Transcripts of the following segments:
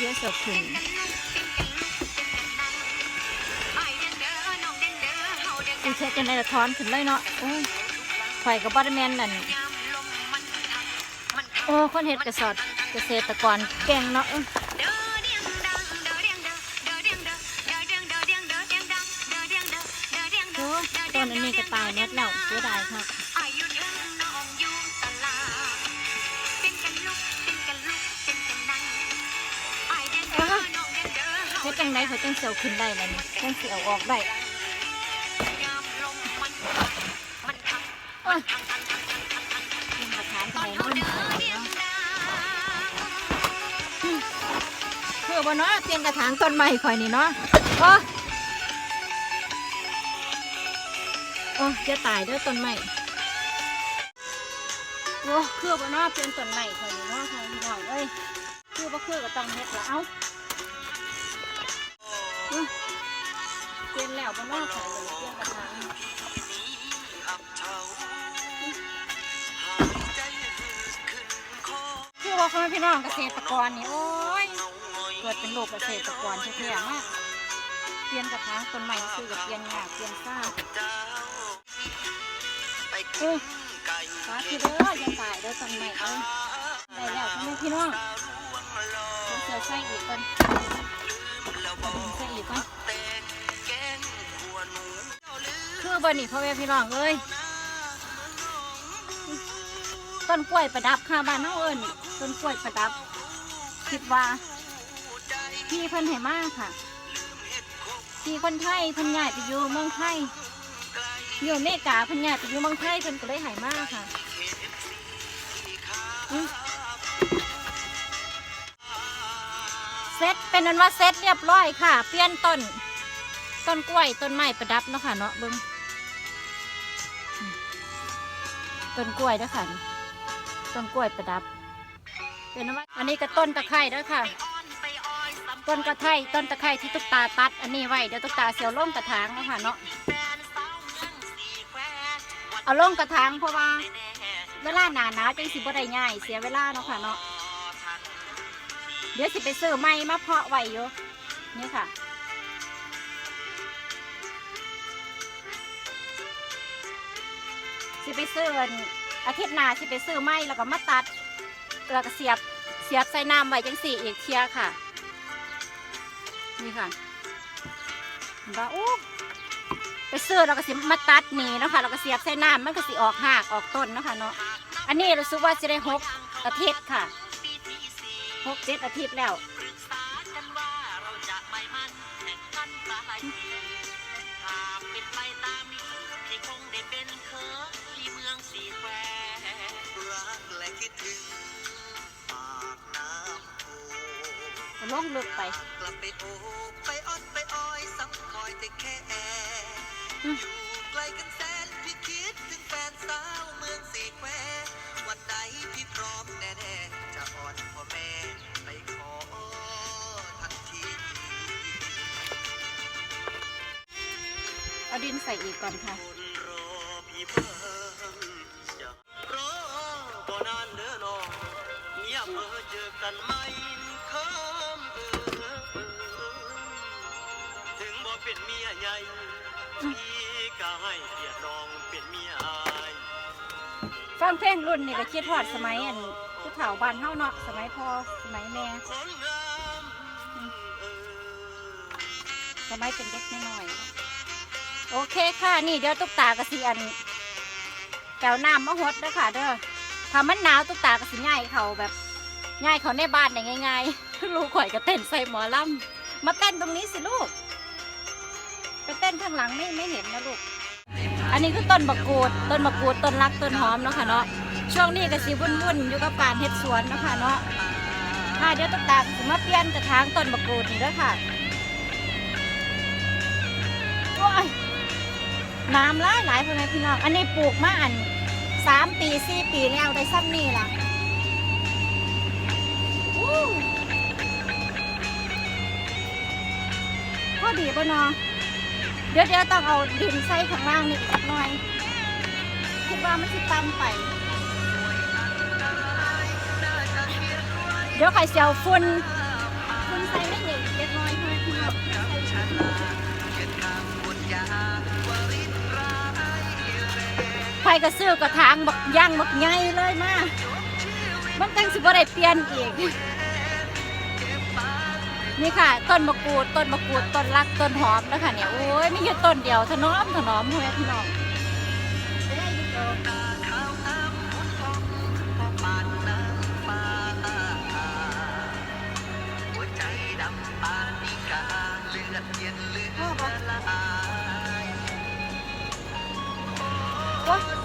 เยวเสือขึ้นสิเช็ดกันในละทอนขึ้นเลยเนาะโอ้ยข่กับบอดแมนนั่น โอ้ คนเฮ็ดเกษตรเกษตรกรเก่งเนาะเอ้ยโอ้ต้นอันนี้ก็ตายเม็ดแล้วเสียดายครับ จังไดเขาจังเสียวขึ้นได้ล่ะนี่จังสิเอาออกได้ยามลมมันมันพัดโอ้ยนทันทันเป็นกระถางตอนไม้เฮามันเด้คือบ่เนาะเปลี่ยนกระถางต้นใหม่ข่อยนี่เนาะโอ้โอ้จะตายเด้อต้นใหม่โอ้คือบ่เนาะเตียนต้นใหม่ข่อยนี่เนาะค่ะพี่น้องเอ้ยคือบ่คือก็ต้องเฮ็ดละเอ้า เปลี่ยนแล้วบ่เนาะข่อยเลยเปลี่ยนกระถางคือว่าพ่อแม่พี่น้องเกษตรกรนี่โอ้ยเกิดเป็นโรคเกษตรกรแท้ๆมากเปลี่ยนกระถางต้นใหม่ซื้อกับเปลี่ยนหญ้าเปลี่ยนซ่าเออสาธุเด้ออย่าตายเด้อต้นใหม่เอ้ยได้แล้วพ่อแม่พี่น้องเดี๋ยวเสือใส่อีกก่อน คือบ่นี่พ่อแม่พี่น้องเอ้ยต้นกล้วยประดับค่ะบ้านเฮาเอิ้นต้นกล้วยประดับ คิดว่าพี่เพิ่นให้มากค่ะพี่คนไทยเพิ่นย้ายไปอยู่เมืองไทยอยู่อเมริกาเพิ่นย้ายไปอยู่เมืองไทยเพิ่นก็เลยให้มากค่ะ เสร็จเป็นนั้นว่าเสร็จเรียบร้อยค่ะ เปลี่ยนต้น ต้นกล้วยต้นไม้ประดับเนาะค่ะเนาะเบิ่งต้นกล้วยเด้อค่ะต้นกล้วยประดับ เป็นนั้นว่าอันนี้ก็ต้นตะไคร้เด้อค่ะ ต้นกระไทต้นตะไคร้ที่ตุ๊กตาตัด อันนี้ไว้เดี๋ยวตุ๊กตาเสียวล่งกระถางเนาะค่ะเนาะเอาล่งกระถางเพราะว่าเวลาหนาหนาวจังสิบ่ได้ง่าย เสียเวลาเนาะค่ะเนาะ เดี๋ยวสิไปซื้อไม้มาเพาะไว้อยู่นี่ค่ะ สิไปซื้ออันอาทิตย์หน้าสิไปซื้อไม้แล้วก็มาตัด แล้วก็เสียบเสียบใส่น้ำไว้จังสี่อีกเทียค่ะ นี่ค่ะเห็นปะอู้ไปซื้อเราก็สิมาตัดนี่เนาะคะเราก็เสียบใส่น้ำมันก็สิออกหากออกต้นเนาะค่ะเนาะอันนี้รู้สึกว่าจะได้หกอาทิตย์ค่ะ หกเจ็ดอาทิตย์แล้วลงลึกไปกลับไปโอบไปอ้อนไปอ้อยซ้ำคอยแต่แค่แออืมอยู่ไกลกันแส ดินใส่อีกก่อนค่ะคนรอพี่เพิ่งจะรอบ่นานเด้อน้องเงียบเมื่อเจอกันไม่คำเออถึงบ่เป็นเมียใหญ่พี่ก็ให้เกียรติน้องเป็นเมียอายฟังเพลงรุ่นนี่ก็คิดทอดสมัยอันผู้เฒ่าบ้านเฮาเนาะสมัยพ่อสมัยแม่ คนงาม เออ สมัยเป็นเด็กน้อยๆ โอเคค่ะ นี่เดี๋ยวตุ๊กตากระสีอันแก้วน้ำมะฮดเด้อค่ะเด้อถ้ามันหนาวตุ๊กตากระสีง่ายเขาแบบง่ายเขาในบ้านได้ง่ายๆลูกข่อยก็เต้นใส่หมอลำมาเต้นตรงนี้สิลูก ไปเต้นข้างหลังไม่ไม่เห็นนะลูก อันนี้คือต้นบักกูด ต้นบักกูดต้นรักต้นหอมเนาะค่ะเนาะ ช่วงนี้ก็สิวุ่นวุ่นๆอยู่กับการเฮ็ดสวนเนาะค่ะเนาะค่ะเดี๋ยวตุ๊กตาสิมาเปลี่ยนกระถางต้นบักกูดนี่ด้อค่ะ น้ำหลายหลายพ่อแม่พี่น้อง อันนี้ปลูกมาอันสามปีสี่ปีแล้วได้ซ้ำนี่ละพอดีป่ะเนาะเดี๋ยวเดี๋ยวต้องเอาดินใส่ข้างล่างนี่อีกหน่อย คิดว่ามันสิต่ำไป เดี๋ยวไข่เสียวฝุ่นฝุ่นลาเกิดค ไฟกระซื้อกระถางบักย่างบักใหญ่เลยมา มันจังสิบ่ได้เปลี่ยนอีก นี่ค่ะ ต้นมะกรูด ต้นมะกรูด ต้นรัก ต้นหอมนะคะเนี่ย โอ้ยไม่อยู่ต้นเดียวถนอมถนอมพ่อแม่พี่น้องข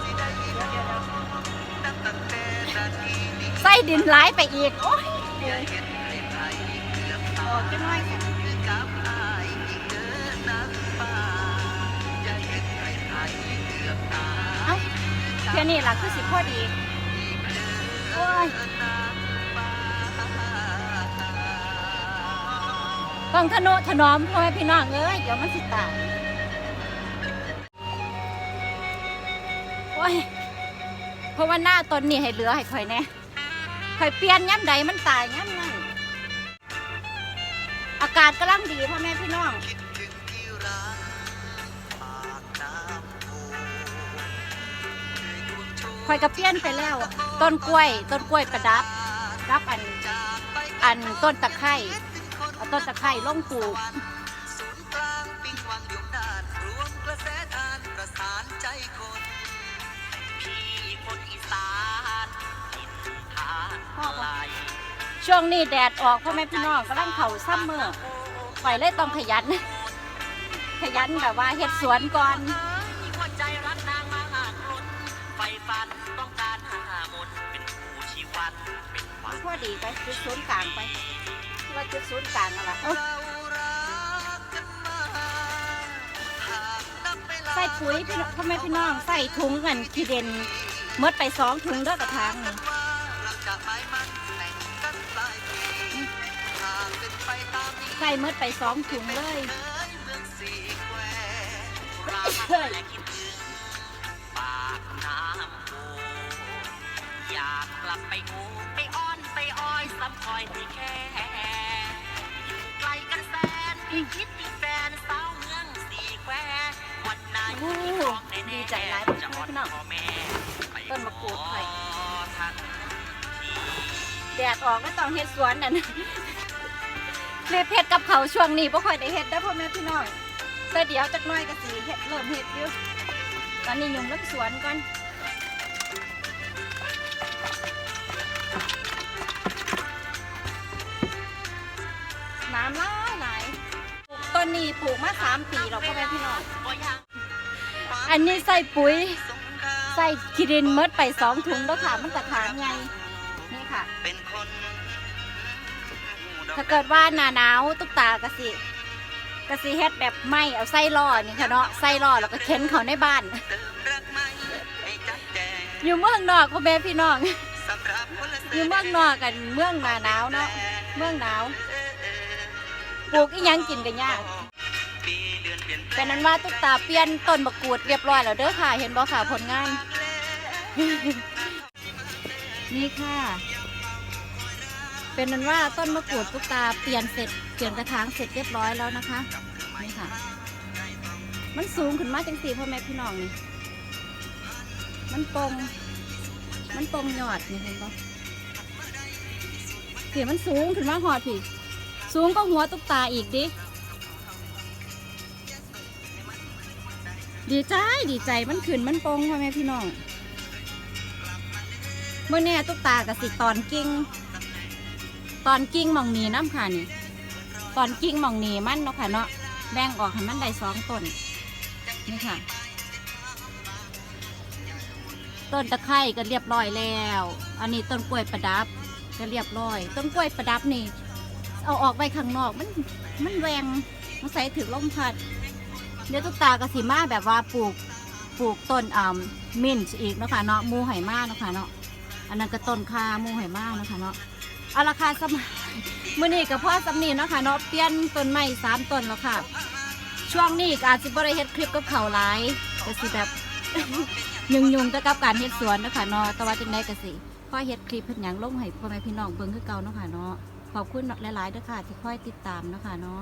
ดินร้ายไปอีก โอ้ยอย่าเห็นให้ไทยเกือบตาออกจะน้อยค่ะคือกับอายอีกเดินนักฟ้าอย่าเห็นให้ไทยเกือบตาเอ้าแค่นี้ล่ะคือสิพอดีโอ้ยต้องทนุถนอมพ่อแม่พี่น้องเอ้ยเดี๋ยวมันสิตายโอ้ยเพราะว่าหน้าต้นนี่ให้เหลือให้ข่อยแน่ ข่อยเปลี่ยนย้ำใดมันตายย้ำนั่นอากาศกำลังดีพ่อแม่พี่น้องคิดถึงที่ร้านปากน้ำโพเคยควงโชว์ข่อยก็เปลี่ยนไปแล้ว ต้นกล้วย ต้นกล้วยประดับ รับอัน อันต้นตะไคร้ต้นตะไคร้ล่องปลูก ช่วงนี้แดดออกพ่อแม่พี่น้องกำลังเผาซัมเมอร์ข่อยเลยต้องขยัน ขยันแบบว่าเฮ็ดสวนก่อนมีหัวใจรักนางมากล้นไฟฟันต้องการหามนเป็นผู้ชีวันเป็นฝันพอดีไปจุดศูนย์กลางไปว่าจุดศูนย์กลางอะไรเอ้าใส่ปุ๋ยพี่น้องพ่อแม่พี่น้องใส่ถุงกันขี้เด่นหมดไปสองถุงเด้อกระถางนี่ ใส่หมดไปสองถุงเลยเฮ้ยปากน้ำโพอยากกลับไปงูไปอ้อนไปอ้อยซ้ำคอยที่แค่อยู่ไกลกันแสนพี่คิดถึงแฟนสาวเมืองสี่แคววันไหนโอ้ที่ร้องแน่ๆดีใจหลายจะพ่ออ้อนพี่น้องพ่อแม่ไปต้นมะกรูดไผ่ขอทันที แดดออกก็ต้องเฮ็ดสวนนั่นคลิปเฮ็ดกับเขาช่วงนี้บ่ค่อยได้เฮ็ดได้อพ่อแม่พี่น้องแต่เดี๋ยวจักหน่อยก็สิเฮ็ดเริ่มเฮ็ดอยู่ตอนนี้ยุ่งกับสวนก่อนน้ำหลายหลายปลูกต้นนี้ปลูกมาสามปีแล้วพ่อแม่พี่น้องบ่อยากอันนี้ใส่ปุ๋ยใส่ขี้ดินเมดไปสองถุงแล้วค่ะมันกระถางไง ค่ะ เป็นคนถ้าเกิดว่าหนาหนาวตุ๊กตากะสิกะสิเฮ็ดแบบไม่เอาไส้ล่อนี่ค่ะเนาะไส้ล่อแล้วก็เข็นเขาในบ้านเติมรักไม่ให้จัดแจงอยู่เมืองนอกพ่อแม่พี่น้องสำหรับคนละอยู่เมืองนอกกันเมืองหนาหนาวเนาะเมืองหนาวปลูกอีหยังกินกันยากปีเดือนเปลี่ยนแปลเป็นงนั้นว่าตุ๊กตาเปลี่ยนต้นมะกรูดเรียบร้อยแล้วเด้อค่ะ เห็นบ่ค่ะผลงาน นี่ค่ะ เป็นนั้นว่าต้นมะกรูดตุ๊กตาเปลี่ยนเสร็จเปลี่ยนกระถางเสร็จเรียบร้อยแล้วนะคะนี่ค่ะ มันสูงขึ้นมาจังสีพ่อแม่พี่น้องนี่มันตรงมันตรงยอดนี่เห็นปะเสียมันสูงขึ้นมาหอดพี่สูงก็หัวตุ๊กตาอีกดิดีใจดีใจมันขึ้นมันตรงพ่อแม่พี่น้องเมื่อแน่ตุ๊กตากับสิตอนกิ้ง ตอนกิ้งมองนีน้ำค่ะนี่ ตอนกิ้งมองนีมันเนาะค่ะเนาะแบ่งออกให้มันได้สองต้นนี่ค่ะ ต้นตะไคร้ก็เรียบร้อยแล้ว อันนี้ต้นกล้วยประดับก็เรียบร้อย ต้นกล้วยประดับนี่ เอาออกไปข้างนอกมันมันแหวงมันใส่ถึงลมพัดเดี๋ยวตุ๊กตากระสีมาแบบว่าปลูกปลูกต้นอ่ามินท์อีกเนาะค่ะเนาะมูไหมาเนาะค่ะเนาะอันนั้นก็ต้นคามูไหมาเนาะค่ะเนาะ เอาราคาสมมือนี้กับพ่อสำนีเนาะค่ะเนาะเปลี่ยนต้นไม้สามต้นแล้วค่ะ ช่วงนี้ก็อาจจะบริเฮ็ดคลิปกับเขาหลายก็สิแบบ ยุ่งๆก็กับการเฮ็ดสวนเนาะค่ะเนาะแต่ว่าจังไดก็สิพ่อเฮ็ดคลิปเพิ่นหยังลงให้พ่อแม่พี่น้องเบิ่งคือเก่าเนาะค่ะเนาะขอบคุณหลายๆเด้อค่ะที่คอยติดตามเนาะค่ะเนาะ